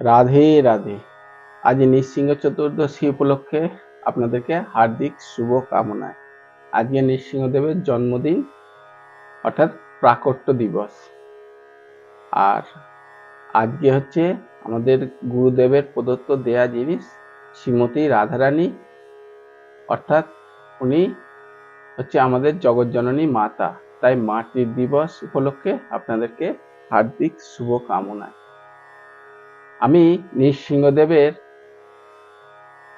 রাধে রাধে। আজ নৃসিংহ চতুর্দশী উপলক্ষে আপনাদেরকে হার্দিক শুভ কামনায় আজকে নৃসিংহদেবের জন্মদিন, অর্থাৎ প্রাকট্য দিবস। আর আজকে হচ্ছে আমাদের গুরুদেবের প্রদত্ত দেয়া জিনিস, শ্রীমতী রাধারানী। অর্থাৎ উনি হচ্ছে আমাদের জগৎজননী মাতা। তাই মাতৃ দিবস উপলক্ষে আপনাদেরকে হার্দিক শুভ কামনায় আমি নৃসিংহদেবের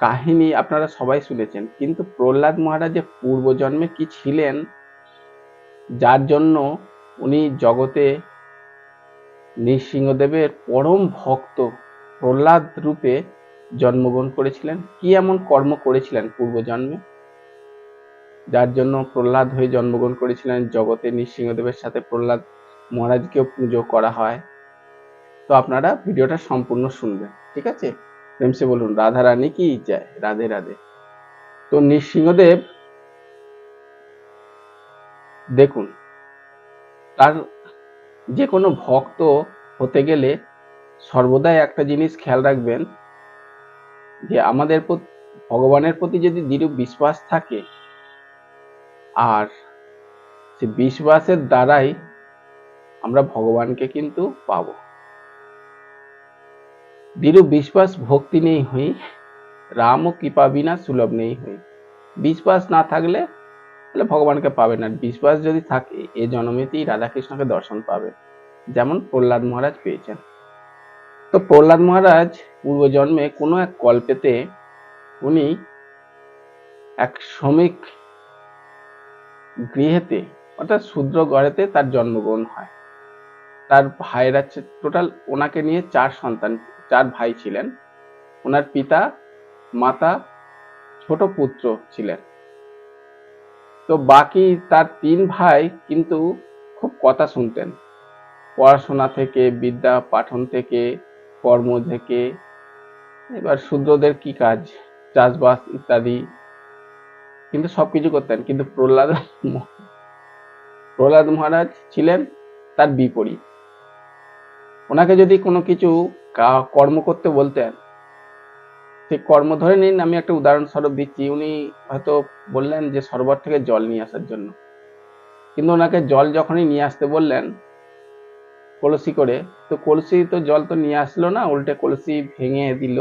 কাহিনী আপনারা সবাই শুনেছেন, কিন্তু প্রহ্লাদ মহারাজের পূর্বজন্মে কি ছিলেন, যার জন্য উনি জগতে নৃসিংহদেবের পরম ভক্ত প্রহ্লাদ রূপে জন্মগ্রহণ করেছিলেন, কি এমন কর্ম করেছিলেন পূর্বজন্মে? যার জন্য প্রহ্লাদ হয়ে জন্মগ্রহণ করেছিলেন, জগতে নৃসিংহদেবের সাথে প্রহ্লাদ মহারাজকেও পুজো করা হয়। তো আপনারা ভিডিওটা সম্পূর্ণ শুনবেন, ঠিক আছে? প্রেমসে বলুন, রাধা রানী কি চায়? রাধে রাধে। তো নৃসিংহদেব, দেখুন, তার যে কোনো ভক্ত হতে গেলে সর্বদাই একটা জিনিস খেয়াল রাখবেন, যে আমাদের ভগবানের প্রতি যদি দৃঢ় বিশ্বাস থাকে, আর সে বিশ্বাসের দ্বারাই আমরা ভগবানকে কিন্তু পাবো। দৃঢ় বিশ্বাস ভক্তি নেই হই, রাম ও কৃপা বিনা সুলভ নেই হই। বিশ্বাস না থাকলে তাহলে ভগবানকে পাবেন আর বিশ্বাস যদি থাকে, এ জন্মেতেই রাধাকৃষ্ণকে দর্শন পাবে। যেমন প্রহ্লাদ মহারাজ পেয়েছেন। তো প্রহ্লাদ মহারাজ পূর্বজন্মে কোনো এক কল্পেতে উনি এক শ্রমিক গৃহেতে অর্থাৎ শূদ্র গড়েতে তার জন্মগ্রহণ হয়। তার ভাইয়েরা টোটাল ওনাকে নিয়ে চার সন্তান চার ভাই ছিলেন। ওনার পিতা, মাতা, ছোট পুত্র ছিলেন। তো বাকি তার তিন ভাই কিন্তু খুব কথা শুনতেন। পড়াশোনা থেকে, বিদ্যা পাঠন থেকে, কর্ম থেকে, এবার শূদ্রদের কি কাজ, চাষবাস ইত্যাদি। কিন্তু সবকিছু করতেন। কিন্তু প্রহ্লাদ প্রহ্লাদ মহারাজ ছিলেন তার বিপরীত। ওনাকে যদি কোনো কিছু কর্ম করতে বলতেন সেই কর্ম ধরে নিন, আমি একটা উদাহরণস্বরূপ দিচ্ছি। উনি হয়তো বললেন যে সরোবর থেকে জল নিয়ে আসার জন্য। কিন্তু ওনাকে জল যখনই নিয়ে আসতে বললেন, কলসি করে, তো কলসি তো জল তো নিয়ে আসলো না, উল্টে কলসি ভেঙে দিল।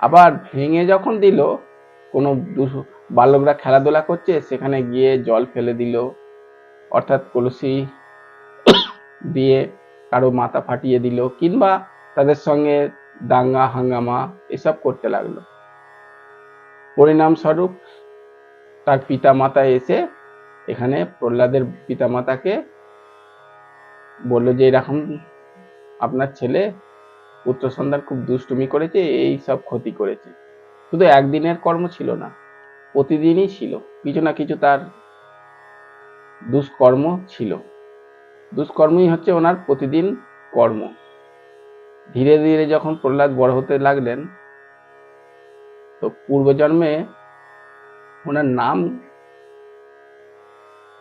আবার ভেঙে যখন দিল, কোনো বালকরা খেলাধুলা করছে, সেখানে গিয়ে জল ফেলে দিল। অর্থাৎ কলসি দিয়ে কারও মাথা ফাটিয়ে দিল, কিংবা তাদের সঙ্গে দাঙ্গা, হাঙ্গামা এসব করতে লাগল। পরিণামস্বরূপ তার পিতা মাতা এসে এখানে প্রহ্লাদের পিতা মাতাকে বলল যে, এরকম আপনার ছেলে পুত্র সন্তান খুব দুষ্টুমি করেছে, এই সব ক্ষতি করেছে। শুধু একদিনের কর্ম ছিল না, প্রতিদিনই ছিল। কিছু না কিছু তার দুষ্কর্ম ছিল। দুষ্কর্মই হচ্ছে ওনার প্রতিদিন কর্ম। ধীরে ধীরে যখন প্রহ্লাদ বড় হতে লাগলেন, তো পূর্বজন্মে ওনার নাম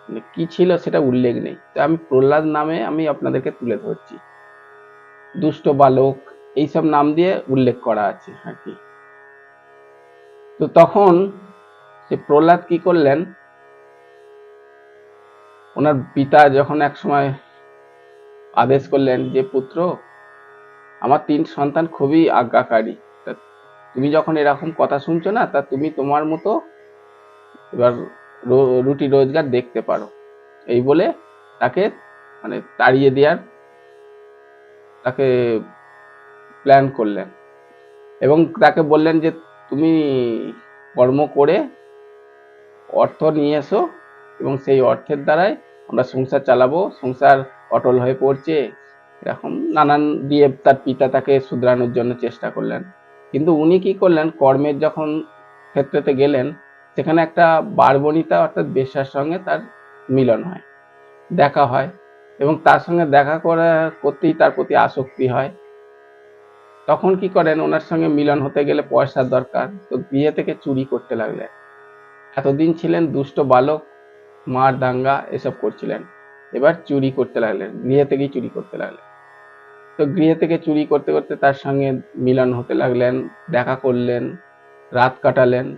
মানে কি ছিল সেটা উল্লেখ নেই। তো আমি প্রহ্লাদ নামে আমি আপনাদেরকে তুলে ধরছি। দুষ্ট বালক, এইসব নাম দিয়ে উল্লেখ করা আছে আর কি। তো তখন সে প্রহ্লাদ কি করলেন, ওনার পিতা যখন এক সময় আদেশ করলেন যে, পুত্র, আমার তিন সন্তান খুবই আজ্ঞাকারী। তুমি যখন এরকম কথা শুনছো না, তা তুমি তোমার মতো এবার রুটি রোজগার দেখতে পারো। এই বলে তাকে মানে তাড়িয়ে দেওয়ার, তাকে প্ল্যান করলেন। এবং তাকে বললেন যে, তুমি কর্ম করে অর্থ নিয়ে এসো এবং সেই অর্থের দ্বারাই আমরা সংসার চালাবো। সংসার অটল হয়ে পড়ছে, এরকম নানান দিয়ে তার পিতা তাকে শুধরানোর জন্য চেষ্টা করলেন। কিন্তু উনি কি করলেন, কর্মের যখন ক্ষেত্রেতে গেলেন, সেখানে একটা বারবনিতা অর্থাৎ বেশ্যার সঙ্গে তার মিলন হয়, দেখা হয় এবং তার সঙ্গে দেখা করা করতেই তার প্রতি আসক্তি হয়। তখন কি করেন, ওনার সঙ্গে মিলন হতে গেলে পয়সার দরকার, তো বিয়ে থেকে চুরি করতে লাগলেন। এতদিন ছিলেন দুষ্ট বালক, মার দাঙ্গা, এসব করছিলেন। এবার চুরি করতে লাগলেন, গৃহে থেকেই চুরি করতে লাগলেন। তো গৃহ থেকে চুরি করতে করতে তার সঙ্গে মিলন হতে লাগলেন, দেখা করলেন, রাত কাটালেন।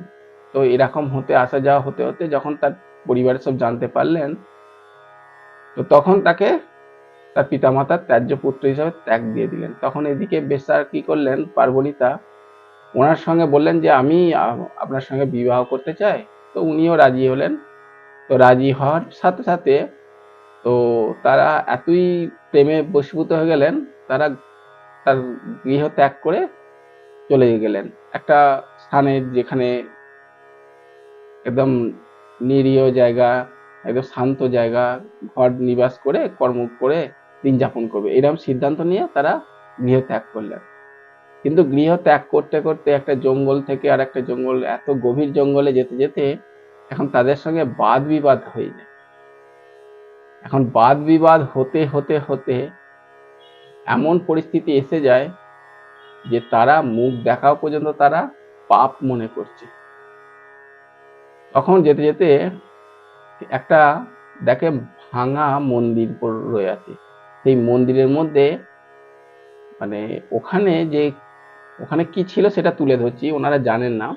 তো এরকম হতে, আসা যাওয়া হতে হতে যখন তার পরিবারের সব জানতে পারলেন, তো তখন তাকে তার পিতামাতার ত্যায্য পুত্র হিসাবে ত্যাগ দিয়ে দিলেন। তখন এদিকে বেসার কি করলেন, পার্বণিতা? ওনার সঙ্গে বললেন যে আমি, আপনার সঙ্গে বিবাহ করতে চাই। তো উনিও রাজি হলেন। তো রাজি হওয়ার সাথে সাথে তো তারা এতই প্রেমে বশীভূত হয়ে গেলেন, তারা তার গৃহ ত্যাগ করে চলে গেলেন। একটা স্থানে যেখানে একদম নিরীহ জায়গা, একদম শান্ত জায়গা, ঘর নিবাস করে, কর্ম করে দিন যাপন করবে। এরকম সিদ্ধান্ত নিয়ে তারা গৃহ ত্যাগ করলেন। কিন্তু গৃহ ত্যাগ করতে করতে একটা জঙ্গল থেকে আর একটা জঙ্গল, এত গভীর জঙ্গলে যেতে যেতে এখন তাদের সঙ্গে বাদ বিবাদ হয়ে যায়। এখন বাদ বিবাদ হতে হতে হতে এমন পরিস্থিতি এসে যায় যে তারা মুখ দেখাও পর্যন্ত তারা পাপ মনে করছে। তখন যেতে যেতে একটা দেখে ভাঙা মন্দির রয়ে আছে। সেই মন্দিরের মধ্যে মানে ওখানে যে ওখানে কি ছিল সেটা তুলে ধরছি, ওনারা জানেন না।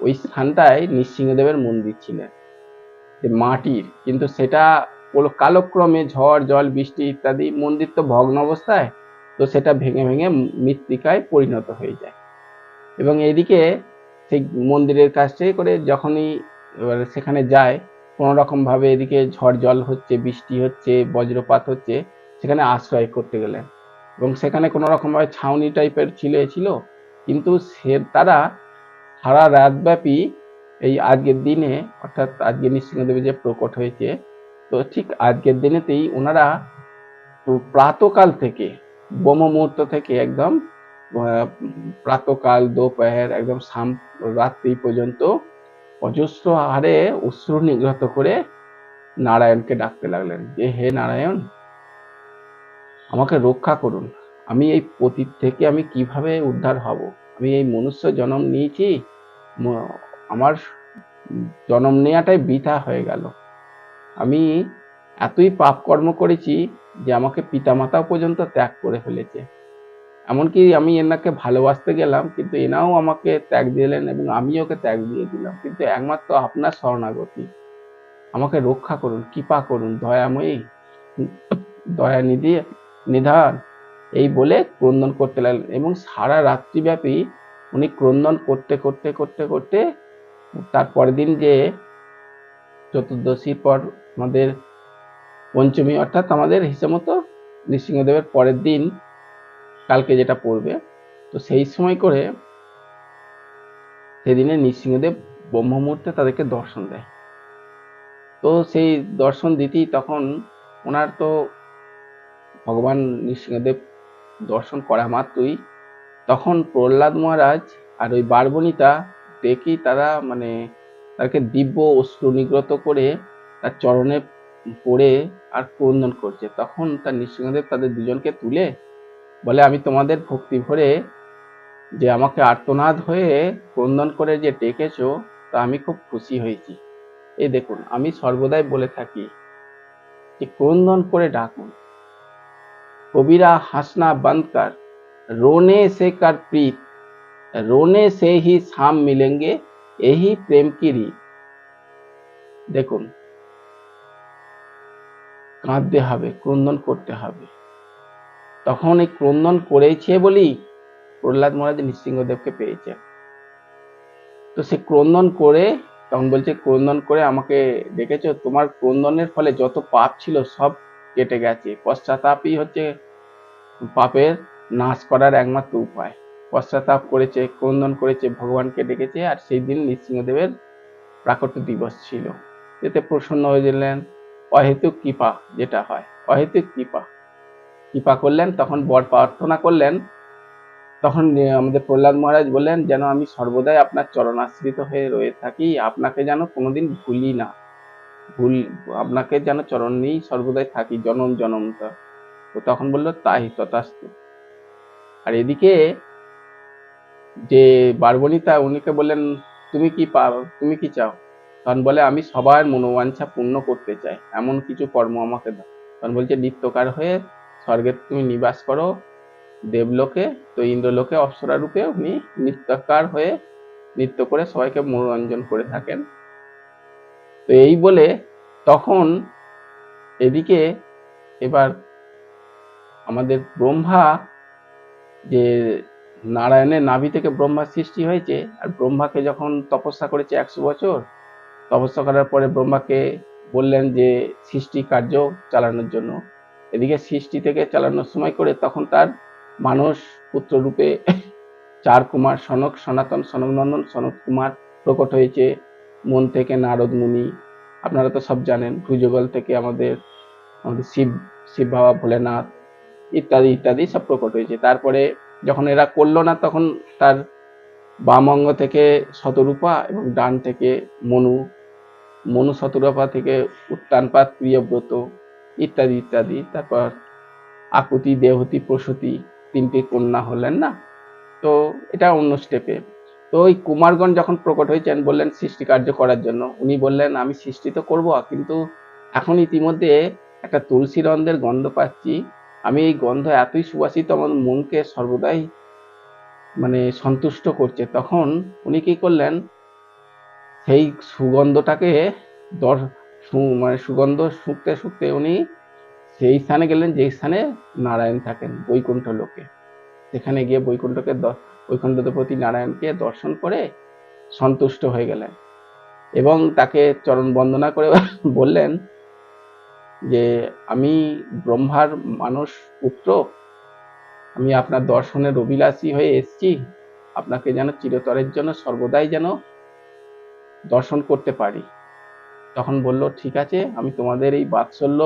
ওই স্থানটায় নৃসিংহদেবের মন্দির ছিলেন। মাটির, কিন্তু সেটা কালক্রমে ঝড়, জল, বৃষ্টি ইত্যাদি মন্দির তো ভগ্ন অবস্থায়, তো সেটা ভেঙে ভেঙে মৃত্তিকায় পরিণত হয়ে যায়। এবং এদিকে সেই মন্দিরের কাছে করে যখনই সেখানে যায় কোনো রকম ভাবে এদিকে ঝড়, জল হচ্ছে, বৃষ্টি হচ্ছে, বজ্রপাত হচ্ছে, সেখানে আশ্রয় করতে গেলেন। এবং সেখানে কোনো রকম ভাবে ছাউনি টাইপের ছিল ছিল, কিন্তু সে তারা সারা রাতব্যাপী এই আজকের দিনে, অর্থাৎ আজকে নৃসিংহদেবী যে প্রকট হয়েছে তো ঠিক আজকের দিনেতেই ওনারা প্রাতকাল থেকে, ব্রহ্ম মুহূর্ত থেকে একদম প্রাতকাল, দোপহের একদম সাম, রাত্রি পর্যন্ত অজস্র হারে অশ্রু নিগ্রত করে নারায়ণকে ডাকতে লাগলেন। যে, হে নারায়ণ, আমাকে রক্ষা করুন। আমি এই পতীত থেকে আমি কীভাবে উদ্ধার হব? আমি এই মনুষ্য জন্ম নিয়েছি আমার জন্ম নেওয়াটাই বৃথা হয়ে গেল। আমি এতই পাপ কর্ম করেছি যে আমাকে পিতামাতাও পর্যন্ত ত্যাগ করে ফেলেছে। এমনকি আমি এনাকে ভালোবাসতে গেলাম, কিন্তু এনাও আমাকে ত্যাগ দিলেন এবং আমি ওকে ত্যাগ দিয়ে দিলাম। কিন্তু একমাত্র আপনার শরণাগতি। আমাকে রক্ষা করুন, কৃপা করুন, দয়াময়ী, দয়ানিধি, নিধান। এই বলে ক্রন্দন করতে লাগলেন এবং সারা রাত্রিব্যাপী উনি ক্রন্দন করতে করতে করতে করতে তার পরের দিন যে চতুর্দশীর পর আমাদের পঞ্চমী, অর্থাৎ আমাদের হিসেব মতো নৃসিংহদেবের পরের দিন কালকে যেটা পড়বে, তো সেই সময় করে সেদিনে নৃসিংহদেব ব্রহ্ম মুহূর্তে তাদেরকে দর্শন দেয়। তো সেই দর্শন দিতেই তখন ওনার তো ভগবান নৃসিংহদেব দর্শন করা মাত্রই, তখন প্রহ্লাদ মহারাজ আর ওই বারবণিতা দেখেই তারা মানে তাকে দিব্য অশ্রু নিগ্রত করে তার চরণে পড়ে আর ক্রন্দন করছে। তখন তার নৃসিংহদেব তাদের দুজনকে তুলে বলে, আমি তোমাদের ভক্তি ভরে যে আমাকে আর্তনাদ হয়ে ক্রন্দন করে যে ডেকেছো, তা আমি খুব খুশি হয়েছি। এই দেখুন, আমি সর্বদাই বলে থাকি যে ক্রন্দন করে ডাকুন। কবিরা হাসনা বান্ধকার রোনে সে কার প্রীত, রোনে সে হি সাম মিলেঙ্গে এই প্রেম কি দেখুন কাঁদতে হবে, ক্রন্দন করতে হবে। তখন এই ক্রন্দন করেছে বলেই প্রহ্লাদ মহারাজ নৃসিংহদেবকে পেয়েছে তো সে ক্রন্দন করে, তখন বলছে, ক্রন্দন করে আমাকে ডেকেছো? তোমার ক্রন্দনের ফলে যত পাপ ছিল সব কেটে গেছে। পশ্চাতাপই হচ্ছে পাপের নাশ করার একমাত্র উপায়। পশ্চাতাপ করেছে, ক্রন্দন করেছে, ভগবানকে ডেকেছে, আর সেই দিন নৃসিংহদেবের প্রাকট্য দিবস ছিল। এতে প্রসন্ন হয়ে গেলেন। অহেতুক কৃপা যেটা হয়, অহেতুক কৃপা। কৃপা করলেন, তখন বর প্রার্থনা করলেন, তখন আমাদের প্রহ্লাদ মহারাজ বললেন, যেন আমি সর্বদাই আপনার চরণাশ্রিত হয়ে রয়ে থাকি, আপনাকে যেন কোনোদিন ভুলি না। ভুল, আপনাকে যেন চরণ নিয়েই সর্বদাই থাকি, জনম জনম তো। তখন বলল, তাই তথাস্তু। আর এদিকে যে বারবণিতা উনিকে বললেন, তুমি কি পাও তুমি কি চাও? তখন বলে, আমি সবার মনোবাঞ্ছা পূর্ণ করতে চাই। এমন কিছু কর্ম আমাকে দাও। তখন বলছে, নিত্যকার হয়ে স্বর্গে তুমি নিবাস করো। দেবলোকে, তো ইন্দ্রলোকে, অপ্সরা রূপে উনি নৃত্যকার হয়ে নৃত্য করে সবাইকে মনোরঞ্জন করে থাকেন। তো এই বলে তখন এদিকে এবার আমাদের ব্রহ্মা যে নারায়ণের নাভি থেকে ব্রহ্মার সৃষ্টি হয়েছে, আর ব্রহ্মাকে যখন তপস্যা করেছে একশো বছর তপস্যা করার পরে ব্রহ্মাকে বললেন যে সৃষ্টি কার্য চালানোর জন্য। এদিকে সৃষ্টি থেকে চালানোর সময় করে তখন তার মানস পুত্র রূপে চার কুমার সনক, সনাতন সনকনন্দন সনক কুমার প্রকট হয়েছে। মন থেকে নারদ মুনি, আপনারা তো সব জানেন, ভুজগল থেকে আমাদের আমাদের শিব শিব বাবা ভোলেনাথ ইত্যাদি ইত্যাদি সব প্রকট হয়েছে। তারপরে যখন এরা করল না, তখন তার বাম অঙ্গ থেকে শতরূপা এবং ডান থেকে মনু মনু শতরূপা থেকে উত্তানপাত প্রিয়ব্রত ইত্যাদি ইত্যাদি। তারপর আকুতি, দেহতি, প্রসূতি তিনটি কন্যা হলেন না? তো এটা অন্য স্টেপে তো ওই কুমারগণ যখন প্রকট হয়েছেন, বললেন সৃষ্টি কার্য করার জন্য। উনি বললেন, আমি সৃষ্টি তো করব, কিন্তু এখন ইতিমধ্যে একটা তুলসী রন্ধ্রের গন্ধ পাচ্ছি। আমি এই গন্ধ এতই সুবাসিত, আমার মনকে সর্বদাই মানে সন্তুষ্ট করছে। তখন উনি কি করলেন? সেই সুগন্ধটাকে দর মানে সুগন্ধ শুকতে শুকতে উনি সেই স্থানে গেলেন যে স্থানে নারায়ণ থাকেন, বৈকুণ্ঠ লোকে। সেখানে গিয়ে বৈকুণ্ঠকে দ- বৈকুণ্ঠপতি নারায়ণকে দর্শন করে সন্তুষ্ট হয়ে গেলেন। এবং তাকে চরণ বন্দনা করে বললেন যে, আমি ব্রহ্মার মানুষ পুত্র, আমি আপনার দর্শনের অভিলাষী হয়ে এসেছি। আপনাকে যেন চিরতরের জন্য, সর্বদাই যেন দর্শন করতে পারি। তখন বলল, ঠিক আছে, আমি তোমাদের এই বাৎসল্য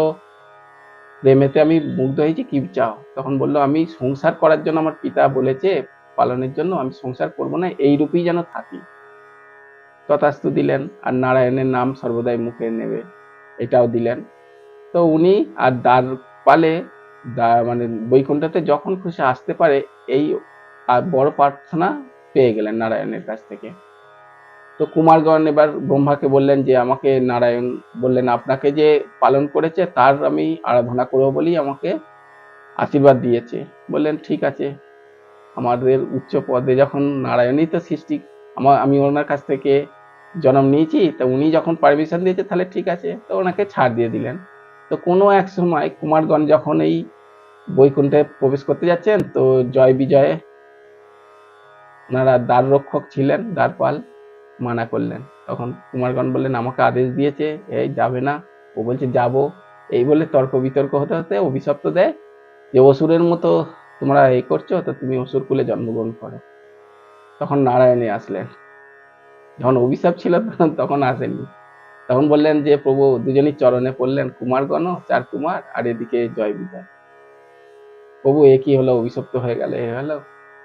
প্রেমেতে আমি মুগ্ধ হয়েছি, কি চাও? তখন বলল, আমি সংসার করার জন্য আমার পিতা বলেছে, পালনের জন্য আমি সংসার করব না এই রূপেই যেন থাকি। তথাস্তু দিলেন, আর নারায়ণের নাম সর্বদাই মুখে নেবে, এটাও দিলেন। তো উনি আর দ্বার পালে মানে বৈকুণ্ঠতে যখন খুশি আসতে পারে, এই আর বড় প্রার্থনা পেয়ে গেলেন নারায়ণের কাছ থেকে। তো কুমারগণ এবার ব্রহ্মাকে বললেন যে, আমাকে নারায়ণ বললেন, আপনাকে যে পালন করেছে, তার আমি আরাধনা করব বলেই আমাকে আশীর্বাদ দিয়েছে। বললেন, ঠিক আছে। আমাদের উচ্চ পদে যখন নারায়ণই তো সৃষ্টি আমার আমি ওনার কাছ থেকে জন্ম নিয়েছি, তা উনি যখন পারমিশন দিয়েছে, তাহলে ঠিক আছে। তো ওনাকে ছাড় দিয়ে দিলেন। তো কোনো এক সময় কুমারগণ যখন এই বৈকুণ্ঠে প্রবেশ করতে যাচ্ছেন, তো জয় বিজয়ে ওনারা দ্বার রক্ষক ছিলেন, দ্বারপাল। মানা করলেন। তখন কুমারগণ বললেন, আমাকে আদেশ দিয়েছে এই যাবে না। ও বলছে, যাব। এই বলে তর্ক বিতর্ক হতে হতে অভিশপ্ত দেয় যে, অসুরের মতো তোমরা এই করছ, তো তুমি অসুর কুলে জন্মগ্রহণ করো। তখন নারায়ণে আসলেন। যখন অভিশাপ ছিল, তখন আসেননি। তখন বললেন যে, প্রভু, দুজনই চরণে পড়লেন কুমারগণ চার কুমার, আর এদিকে জয় বিজয়। প্রভু, এ কি হলো? অভিশপ্ত হয়ে গেল, এ হলো?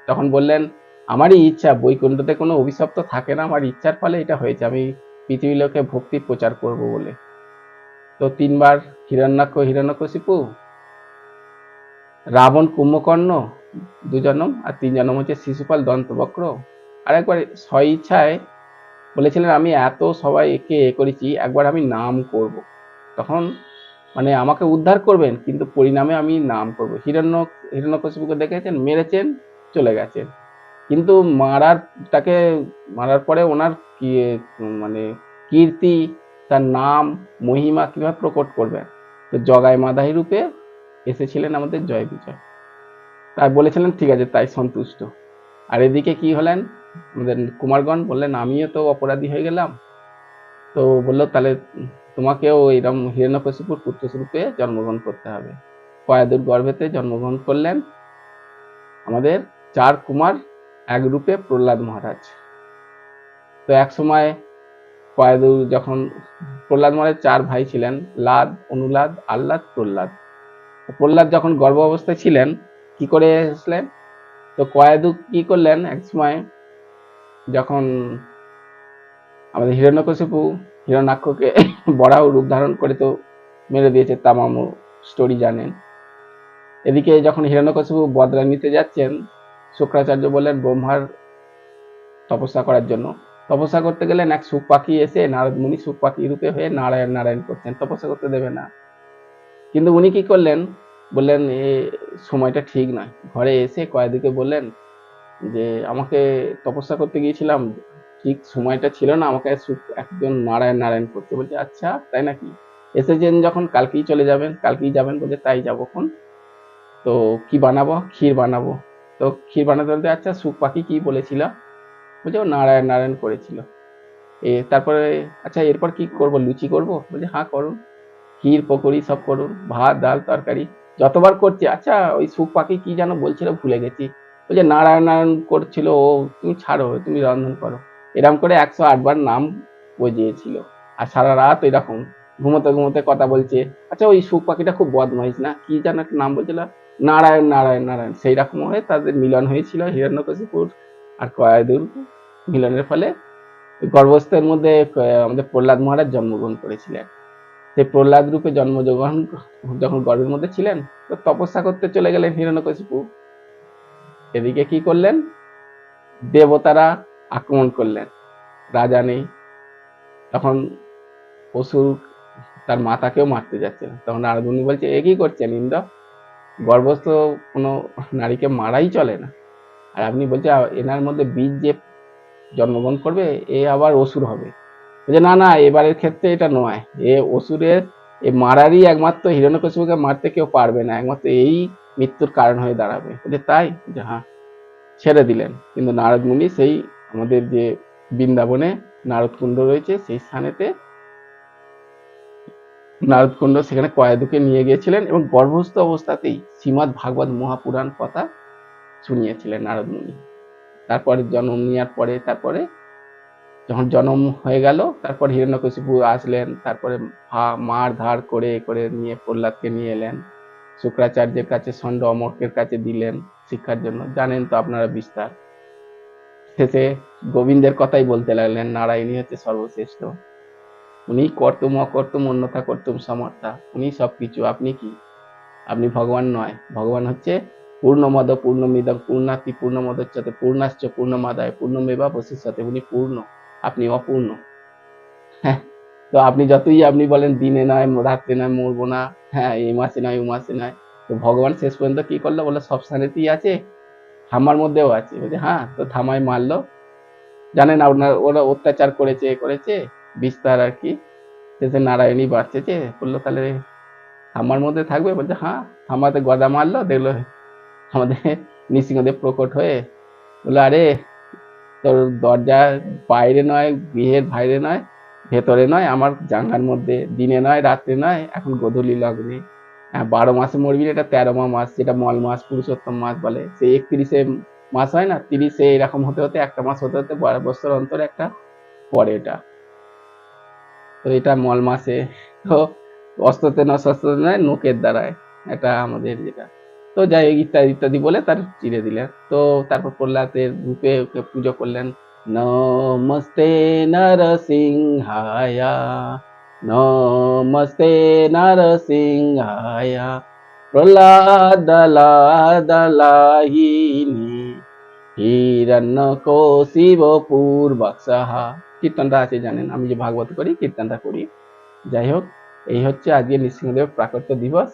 তখন বললেন আমারই ইচ্ছা, বৈকুণ্ঠতে কোনো অভিশপ্ত থাকে না, আমার ইচ্ছার ফলে এটা হয়েছে। আমি পৃথিবী লোকে ভক্তি প্রচার করব বলে। তো তিনবার হিরণ্যাক্ষ হিরণ্যকশিপু রাবণ কুম্ভকর্ণ দু জনম আর তিন জনম হচ্ছে শিশুপাল দন্তবক্র। আর একবার ইচ্ছায় বলেছিলেন, আমি এত সবাই একে এ করেছি, একবার আমি নাম করব। তখন মানে আমাকে উদ্ধার করবেন, কিন্তু পরিণামে আমি নাম করব। হিরণ্য হিরণ্যকশিপুকে দেখেছেন, মেরেছেন, চলে গেছেন। কিন্তু মারার তাকে মারার পরে ওনার কি মানে কীর্তি, তার নাম, মহিমা কীভাবে প্রকট করবেন তো জগায় মাদাহি রূপে এসেছিলেন আমাদের জয় বিজয়। তাই বলেছিলেন, ঠিক আছে, তাই সন্তুষ্ট। আর এদিকে কি হলেন? আমাদের কুমারগণ বললেন, আমিও তো অপরাধী হয়ে গেলাম। তো বলল, তাহলে তোমাকেও এরকম হিরণ্যকশিপুর পুত্রস্বরূপে জন্মগ্রহণ করতে হবে। কয়াদুর গর্ভেতে জন্মগ্রহণ করলেন আমাদের চার কুমার এক রূপে প্রহ্লাদ মহারাজ। তো এক সময় কয়াদুর যখন প্রহ্লাদ মহারাজ চার ভাই ছিলেন, লাদ, অনুলাদ, আহ্লাদ, প্রহ্লাদ। প্রহ্লাদ যখন গর্ভ অবস্থায় ছিলেন, কি করে এসলেন তো কয়াদু কি করলেন? এক সময় যখন আমাদের হিরণ্যকশিপু, হিরণ্যাক্ষকে বড়াও রূপ ধারণ করে তো মেরে দিয়েছে তামাম স্টোরি জানেন। এদিকে যখন হিরণ্যকশিপু বদলা নিতে যাচ্ছেন শুক্রাচার্য বললেন, ব্রহ্মার তপস্যা করার জন্য। তপস্যা করতে গেলেন এক সুখ পাখি এসে নারদ মুনি সুখ পাখি রূপে হয়ে নারায়ণ নারায়ণ করছেন। তপস্যা করতে দেবে না। কিন্তু উনি কি করলেন? বললেন, এ সময়টা ঠিক নয়। ঘরে এসে কয়েদিকে বললেন যে, আমাকে তপস্যা করতে গিয়েছিলাম। ঠিক সময়টা ছিল না, আমাকে সু- একজন নারায়ণ নারায়ণ করতে। বলছে আচ্ছা তাই নাকি? এসেছেন যখন, কালকেই চলে যাবেন, কালকেই যাবেন বলছে, তাই যাব তো কি বানাবো? ক্ষীর বানাবো। তো ক্ষীর বানাতে বলতে আচ্ছা সুখ পাখি কি বলেছিল? বলছে ও নারায়ণ নারায়ণ করেছিল। এ তারপরে আচ্ছা এরপর কি করব, লুচি করব? বলছে হ্যাঁ করুন। ক্ষীর, পকোড়ি সব করুন, ভাত, ডাল, তরকারি, যতবার করছে। আচ্ছা ওই সুখ পাখি কি যেন বলছিল, ভুলে গেছি। বলছে, নারায়ণ নারায়ণ করছিল, ও তুমি ছাড়ো, তুমি রন্ধন করো। এরকম করে একশো আটবার নাম বজিয়েছিল। আর সারা রাত এরকম, ঘুমোতে ঘুমোতে কথা বলছে। আচ্ছা ওই সুখ পাখিটা খুব বদমাইশ না? কি যেন একটা নাম বলছিল নারায়ণ নারায়ণ নারায়ণ। সেই রকম হয়ে তাদের মিলন হয়েছিল হিরণ্যকশিপুর আর কয়াদুর। মিলনের ফলে গর্ভস্থের মধ্যে আমাদের প্রহ্লাদ মহারাজ জন্মগ্রহণ করেছিলেন। সেই প্রহ্লাদ রূপে জন্মগ্রহণ যখন গর্ভের মধ্যে ছিলেন, তো তপস্যা করতে চলে গেলেন হিরণ্যকশিপু এদিকে কি করলেন? দেবতারা আক্রমণ করলেন। রাজা নেই। তখন অসুর তার মাতাকেও মারতে যাচ্ছেন তখন নারদমুনি বলছে, এ কি করছেন ইন্দ্র? গর্ভস্থ কোনো নারীকে মারাই চলে না। আর আপনি বলছে এনার মধ্যে বীজ যে জন্মগ্রহণ করবে, এ আবার অসুর হবে। বলছে, না না, এবারের ক্ষেত্রে এটা নয়। এ অসুরের, এ মারারই একমাত্র হিরণ্যকশিপুকে মারতে কেউ পারবে না। একমাত্র এই মৃত্যুর কারণ হয়ে দাঁড়াবে। বলছে, তাই? যে হ্যাঁ ছেড়ে দিলেন। কিন্তু নারদ মুনি সেই আমাদের যে বৃন্দাবনে নারদকুণ্ড রয়েছে, সেই স্থানেতে নারদকুণ্ড সেখানে কয়াদুকে নিয়ে গিয়েছিলেন এবং গর্ভস্থ অবস্থাতেই শ্রীমৎ ভাগবত মহাপুরাণ কথা শুনিয়েছিলেন নারদ মুনি তারপরে জন্ম নেওয়ার পরে, তারপরে যখন জন্ম হয়ে গেল, তারপর হিরণ্যকশিপু আসলেন, তারপরে মার ধার করে করে নিয়ে প্রহ্লাদকে নিয়ে এলেন, শুক্রাচার্যের কাছে ষণ্ড অমর্কের কাছে দিলেন শিক্ষার জন্য। জানেন তো আপনারা বিস্তার। শেষে গোবিন্দের কথাই বলতে লাগলেন নারায়ণী হচ্ছে সর্বশ্রেষ্ঠ। উনি কর্তম, অকর্তম, অন্যথা কর্তম, সমর্থা, উনি সবকিছু। আপনি কি? আপনি ভগবান নয়। ভগবান হচ্ছে পূর্ণমদ, পূর্ণমিদম, পূর্ণাতি পূর্ণমদচ্যতে পূর্ণাশ্চ, পূর্ণমাদায় পূর্ণমেবা বশিষ্যতে উনি পূর্ণ, আপনি অপূর্ণ। হ্যাঁ তো আপনি যতই আপনি বলেন, দিনে নয়, রাত্রে নয়, মরবো না হ্যাঁ এই মাসে নয়, ও মাসে নয়, তো ভগবান শেষ পর্যন্ত কি করল? বলে সব স্থানেতেই আছে, থামার মধ্যেও আছে। বলছে হ্যাঁ তো থামায় মারলো। জানেন, আপনার ওরা অত্যাচার করেছে করেছে। বিস্তার আর কি। শেষে নারায়ণী বাঁচতেছে বলল তাহলে থামার মধ্যে থাকবে? বলছে হ্যাঁ। থামাতে গদা মারলো, দেখল আমাদের নৃসিংহদেব প্রকট হয়ে বলল, আরে, তোর দরজা বাইরে নয়, গৃহের বাইরে নয়, ভেতরে নয়, আমার জাঙ্গার মধ্যে দিনে নয়, রাত্রে নয়, এখন গোধূলি লগ্নে। হ্যাঁ বারো মাসে মরবি এটা তেরোমা মাস, যেটা মল মাস, পুরুষোত্তম মাস বলে। সেই একত্রিশে মাস হয় না, তিরিশে এরকম হতে হতে, একটা মাস হতে হতে বছর অন্তর একটা পরে এটা। তো এটা মল মাসে তো অস্ত্রতে শস্ত্রতে নয় নোকের দ্বারায়। এটা আমাদের যেটা। তো যাই হোক, ইত্যাদি ইত্যাদি বলে তার চিরে দিলেন। তো তারপর প্রহ্লাদের রূপে ওকে পুজো করলেন। নমস্তে নরসিংহায়া নমস্তে নরসিংহায়া প্রহ্লাদলাদলাহিনী হিরণ্যকশিব পূর্বক্সহা কীর্তনটা আছে জানেন, আমি যে ভাগবত করি, কীর্তনটা করি। যাই হোক, এই হচ্ছে আজকে নৃসিংহদেব প্রাকট্য দিবস।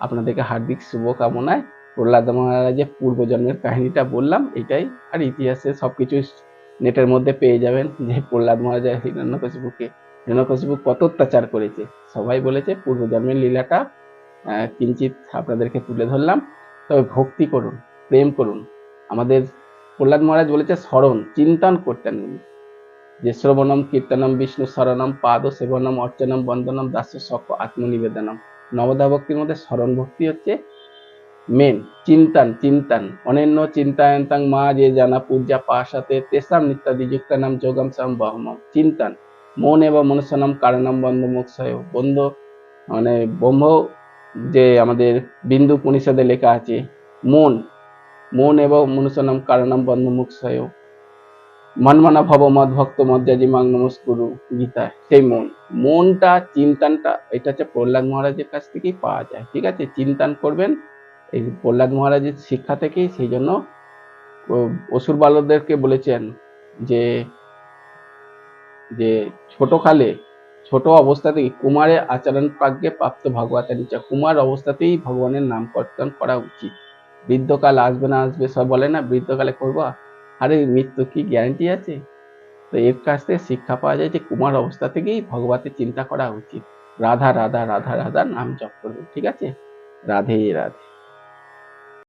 আপনাদেরকে হার্দিক শুভকামনায়। প্রহ্লাদ মহারাজের পূর্বজন্মের কাহিনীটা বললাম, এটাই। আর ইতিহাসে সবকিছু নেটের মধ্যে পেয়ে যাবেন যে প্রহ্লাদ মহারাজা হিরণ্যকশিপুকে হিরণ্যকশিপু কত অত্যাচার করেছে। সবাই বলেছে পূর্বজন্মের লীলাটা কিঞ্চিত আপনাদেরকে তুলে ধরলাম। তবে ভক্তি করুন, প্রেম করুন। আমাদের প্রহ্লাদ মহারাজ বলেছে, স্মরণ, চিন্তন করতেন যে শ্রবণম, কীর্তনম, বিষ্ণু শরণম পাদ সেবনম, অর্চনম, বন্দনম, দাস সক আত্মনিবেদনম। নবদা ভক্তির মধ্যে স্মরণ ভক্তি হচ্ছে মেন চিন্তন চিন্তন। অনন্য চিন্তায়ন্তাং মা যে জানা, পূজা পাশাতে তেসাম নিত্যাদি যুক্তানাম যোগম সাম বহমম। চিন্তন, মন এবং মনুষ্যনাম কারণম বন্ধ মোক্ষয়। বন্ধ মানে ব্রহ্ম যে আমাদের বিন্দু পরিষদে লেখা আছে, মন মন এবং মনুষ্যনাম কারণম বন্ধ মোক্ষয়। মনমনা ভব মদ ভক্ত মজ্জাজি মাং নমস্কুরু গীতা সেই মন। মনটা, চিন্তনটা, এটা হচ্ছে প্রহ্লাদ মহারাজের কাছ থেকেই পাওয়া যায়, ঠিক আছে? চিন্তন করবেন, এই প্রহ্লাদ মহারাজের শিক্ষা থেকেই সেই জন্য অসুর বালকদেরকে বলেছেন যে যে ছোটকালে, ছোট অবস্থা থেকে কুমারের আচরণ প্রাজ্ঞে প্রাপ্ত ভগবতের ইচ্ছা কুমার অবস্থাতেই ভগবানের নাম কীর্তন করা উচিত। বৃদ্ধকাল আসবে না আসবে সব বলে না, বৃদ্ধকালে করব? আরে মৃত্যু কি গ্যারান্টি আছে? তো এর কাছ থেকে শিক্ষা পাওয়া যায় যে কুমার অবস্থা থেকেই ভগবতের চিন্তা করা উচিত। রাধা রাধা রাধা রাধা নাম জপ করবে, ঠিক আছে? রাধে রাধে।